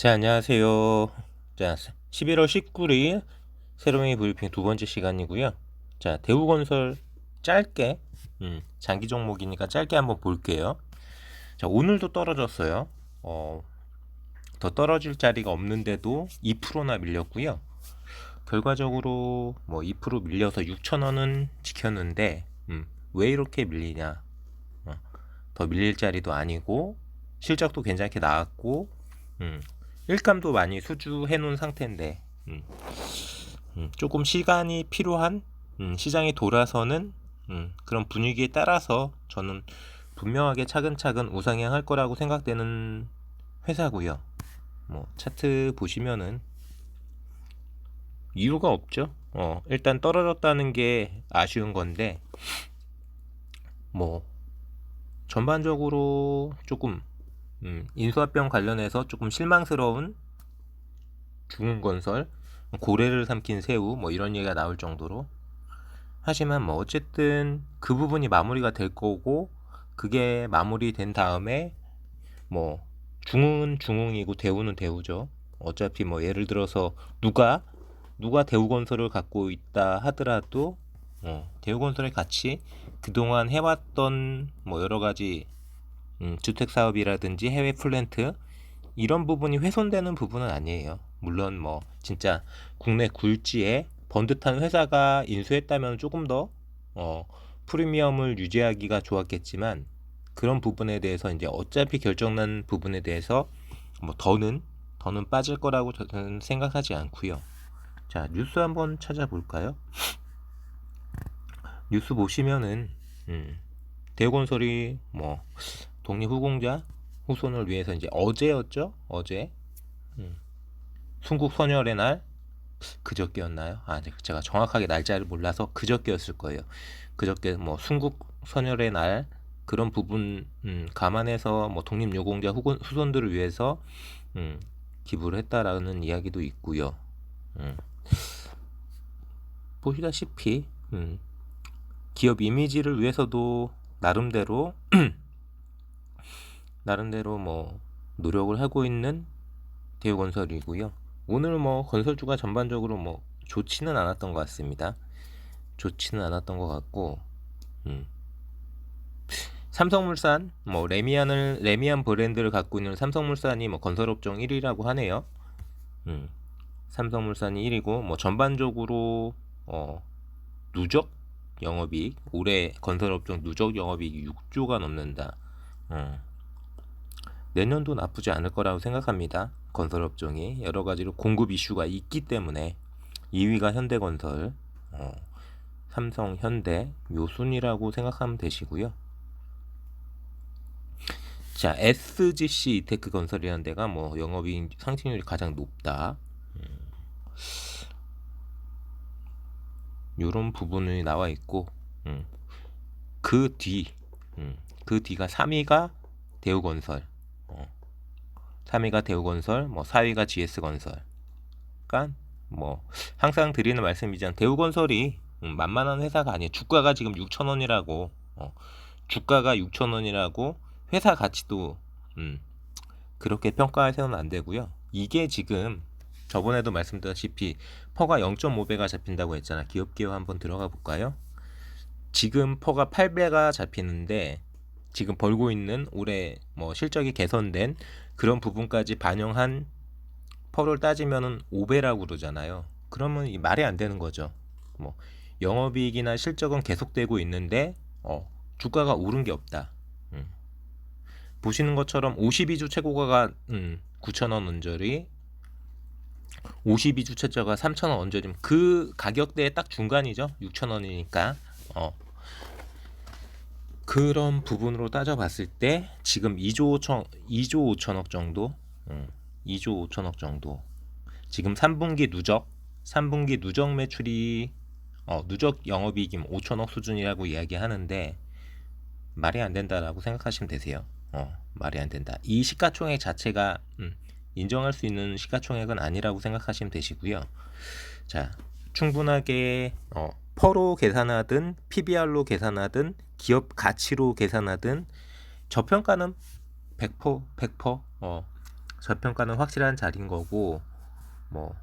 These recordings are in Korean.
자, 안녕하세요. 자, 11월 19일 새로미 브리핑 두 번째 시간이고요. 자, 대우건설 짧게, 음, 장기 종목이니까 짧게 한번 볼게요. 자, 오늘도 떨어졌어요. 어, 더 떨어질 자리가 없는데도 2%나 밀렸고요. 결과적으로 뭐 2% 밀려서 6,000원은 지켰는데, 음, 왜 이렇게 밀리냐? 어, 더 밀릴 자리도 아니고, 실적도 괜찮게 나왔고, 음, 일감도 많이 수주해 놓은 상태인데 음, 음, 조금 시간이 필요한 음, 시장이 돌아서는 음, 그런 분위기에 따라서 저는 분명하게 차근차근 우상향할 거라고 생각되는 회사고요. 뭐 차트 보시면은 이유가 없죠. 어, 일단 떨어졌다는 게 아쉬운 건데 뭐 전반적으로 조금 음, 인수합병 관련해서 조금 실망스러운 중흥건설, 고래를 삼킨 새우 뭐 이런 얘기가 나올 정도로 하지만 뭐 어쨌든 그 부분이 마무리가 될 거고 그게 마무리된 다음에 뭐 중흥은 중흥이고 대우는 대우죠. 어차피 뭐 예를 들어서 누가 누가 대우건설을 갖고 있다 하더라도 어, 대우건설의 가치 그동안 해왔던 뭐 여러 가지 음, 주택 사업이라든지 해외 플랜트 이런 부분이 훼손되는 부분은 아니에요. 물론 뭐 진짜 국내 굴지에 번듯한 회사가 인수했다면 조금 더 어, 프리미엄을 유지하기가 좋았겠지만 그런 부분에 대해서 이제 어차피 결정난 부분에 대해서 뭐 더는 더는 빠질 거라고 저는 생각하지 않고요. 자 뉴스 한번 찾아볼까요? 뉴스 보시면은 음, 대우건설이 뭐 독립후공자 후손을 위해서 이제 어제였죠? 어제 음. 순국 선열의 날 그저께였나요? 아 네, 제가 정확하게 날짜를 몰라서 그저께였을 거예요. 그저께 뭐 순국 선열의 날 그런 부분 음, 감안해서 뭐 독립유공자 후손, 후손들을 위해서 음, 기부를 했다라는 이야기도 있고요. 음. 보시다시피 음, 기업 이미지를 위해서도 나름대로 나름대로 뭐 노력을 하고 있는 대우건설이고요. 오늘 뭐 건설주가 전반적으로 뭐 좋지는 않았던 것 같습니다. 좋지는 않았던 것 같고, 음. 삼성물산 뭐 레미안을 레미안 브랜드를 갖고 있는 삼성물산이 뭐 건설업종 1위라고 하네요. 음. 삼성물산이 1위고 뭐 전반적으로 어 누적 영업이익 올해 건설업종 누적 영업이익이 6조가 넘는다. 어. 내년도 나쁘지 않을 거라고 생각합니다. 건설업종이 여러 가지로 공급 이슈가 있기 때문에 2위가 현대건설, 어, 삼성, 현대 요 순이라고 생각하면 되시고요. 자, SGC 이테크 건설이라는 데가 뭐 영업이익 상승률이 가장 높다. 음, 요런 부분이 나와 있고, 음, 그 뒤, 음, 그 뒤가 3위가 대우건설, 3위가 대우건설, 뭐 4위가 GS건설. 그러니까 뭐 항상 드리는 말씀이지만 대우건설이 음, 만만한 회사가 아니에요. 주가가 지금 6천 원이라고 어, 주가가 6천 원이라고 회사 가치도 음, 그렇게 평가해서는 안 되고요. 이게 지금 저번에도 말씀드렸다시피 퍼가 0.5배가 잡힌다고 했잖아. 기업 기업 한번 들어가 볼까요? 지금 퍼가 8배가 잡히는데 지금 벌고 있는 올해 뭐 실적이 개선된 그런 부분까지 반영한 퍼를 따지면은 5배라고 그러잖아요. 그러면 이 말이 안 되는 거죠. 뭐 영업이익이나 실적은 계속되고 있는데 어, 주가가 오른 게 없다. 음. 보시는 것처럼 52주 최고가가 음, 9,000원 언저리 52주 최저가 3,000원 언저리 그 가격대에 딱 중간이죠. 6,000원이니까 어, 그런 부분으로 따져봤을 때 지금 2조 5천 2조 5천억 정도, 음, 2조 5천억 정도. 지금 3분기 누적, 3분기 누적 매출이 어, 누적 영업이익이 5천억 수준이라고 이야기하는데 말이 안 된다라고 생각하시면 되세요. 어, 말이 안 된다. 이 시가총액 자체가 음, 인정할 수 있는 시가총액은 아니라고 생각하시면 되시고요. 자, 충분하게 어, 퍼로 계산하든 PBR로 계산하든 기업 가치로 계산하든 저평가는 100% 100% 어, 저평가는 확실한 자리인 거고 뭐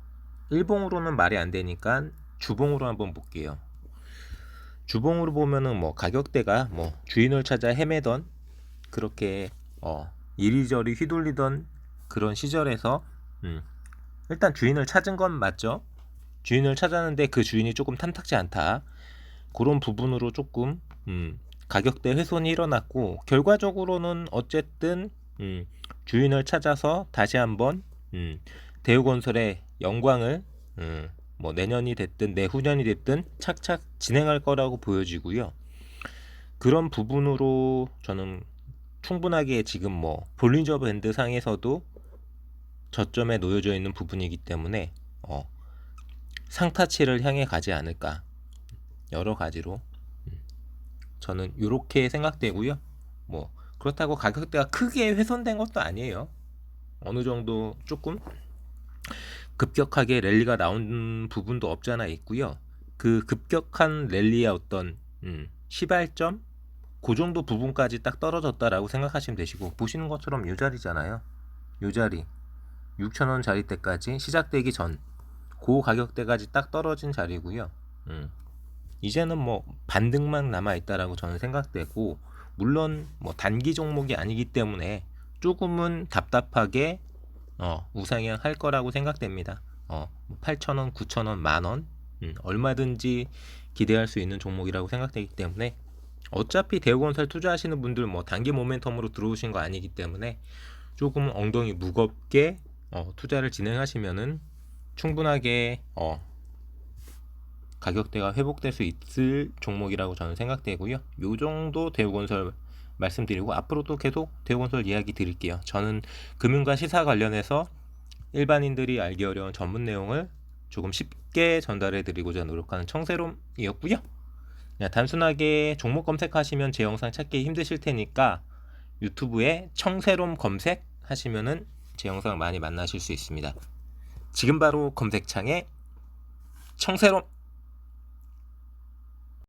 일봉으로는 말이 안 되니까 주봉으로 한번 볼게요. 주봉으로 보면은 뭐 가격대가 뭐 주인을 찾아 헤매던 그렇게 어 이리저리 휘둘리던 그런 시절에서 음 일단 주인을 찾은 건 맞죠. 주인을 찾았는데 그 주인이 조금 탐탁지 않다. 그런 부분으로 조금 음 가격대 훼손이 일어났고 결과적으로는 어쨌든 음 주인을 찾아서 다시 한번 음 대우건설의 영광을 음 뭐 내년이 됐든 내후년이 됐든 착착 진행할 거라고 보여지고요. 그런 부분으로 저는 충분하게 지금 뭐 볼린저 밴드 상에서도 저점에 놓여져 있는 부분이기 때문에 어, 상타치를 향해 가지 않을까 여러 가지로 음, 저는 이렇게 생각되고요. 뭐 그렇다고 가격대가 크게 훼손된 것도 아니에요. 어느 정도 조금 급격하게 랠리가 나온 부분도 없잖아 있고요. 그 급격한 랠리의 어떤 음, 시발점 그 정도 부분까지 딱 떨어졌다라고 생각하시면 되시고 보시는 것처럼 요 자리잖아요. 요 자리 6,000원 자리 때까지 시작되기 전 그 가격대까지 딱 떨어진 자리고요. 음. 이제는 뭐 반등만 남아 있다라고 저는 생각되고 물론 뭐 단기 종목이 아니기 때문에 조금은 답답하게 어, 우상향 할 거라고 생각됩니다. 어, 8,000원, 9,000원, 만원 음, 얼마든지 기대할 수 있는 종목이라고 생각되기 때문에 어차피 대우건설 투자하시는 분들 뭐 단기 모멘텀으로 들어오신 거 아니기 때문에 조금 엉덩이 무겁게 어, 투자를 진행하시면은 충분하게 어, 가격대가 회복될 수 있을 종목이라고 저는 생각되고요. 요 정도 대우건설 말씀드리고 앞으로도 계속 대우건설 이야기 드릴게요. 저는 금융과 시사 관련해서 일반인들이 알기 어려운 전문 내용을 조금 쉽게 전달해 드리고자 노력하는 청세롬이었고요. 그냥 단순하게 종목 검색하시면 제 영상 찾기 힘드실 테니까 유튜브에 청세롬 검색 하시면은 제 영상 많이 만나실 수 있습니다. 지금 바로 검색창에 청세롬